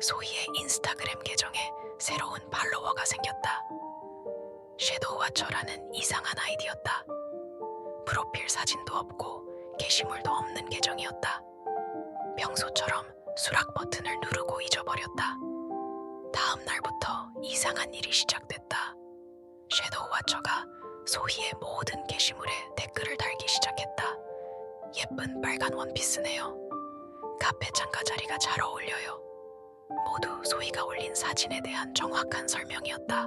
소희의 인스타그램 계정에 새로운 팔로워가 생겼다. 섀도우와처라는 이상한 아이디였다. 프로필 사진도 없고 게시물도 없는 계정이었다. 평소처럼 수락 버튼을 누르고 잊어버렸다. 다음 날부터 이상한 일이 시작됐다. 섀도우와처가 소희의 모든 게시물에 댓글을 달기 시작했다. 예쁜 빨간 원피스네요. 카페 창가 자리가 잘 어울려요. 모두 소희가 올린 사진에 대한 정확한 설명이었다.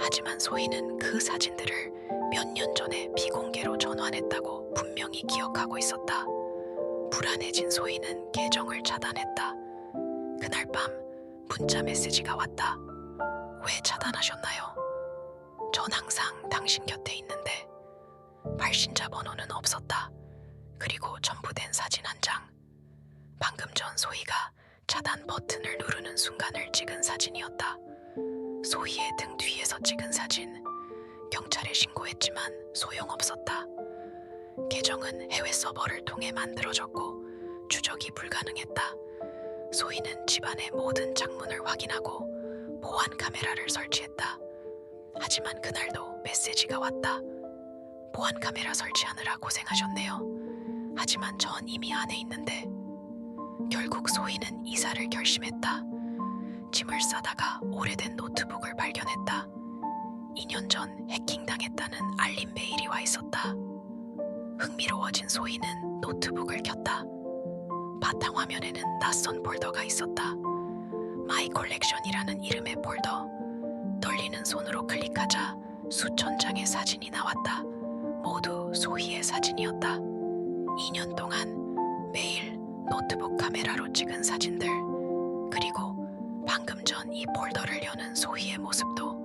하지만 소희는 그 사진들을 몇 년 전에 비공개로 전환했다고 분명히 기억하고 있었다. 불안해진 소희는 계정을 차단했다. 그날 밤 문자 메시지가 왔다. 왜 차단하셨나요? 전 항상 당신 곁에 있는데 발신자 번호는 없었다. 그리고 첨부된 사진 한 장. 방금 전 소희가 차단 버튼을 누르는 순간을 찍은 사진이었다. 소희의 등 뒤에서 찍은 사진. 경찰에 신고했지만 소용없었다. 계정은 해외 서버를 통해 만들어졌고 추적이 불가능했다. 소희는 집안의 모든 창문을 확인하고 보안 카메라를 설치했다. 하지만 그날도 메시지가 왔다. 보안 카메라 설치하느라 고생하셨네요. 하지만 전 이미 안에 있는데 결국 소희는 이사를 결심했다. 짐을 싸다가 오래된 노트북을 발견했다. 2년 전 해킹당했다는 알림 메일이 와 있었다. 흥미로워진 소희는 노트북을 켰다. 바탕 화면에는 낯선 폴더가 있었다. 마이 콜렉션이라는 이름의 폴더. 떨리는 손으로 클릭하자 수천 장의 사진이 나왔다. 모두 소희의 사진이었다. 2년 동안 매일 노트북 카메라로 찍은 사진들, 그리고 방금 전 이 폴더를 여는 소희의 모습도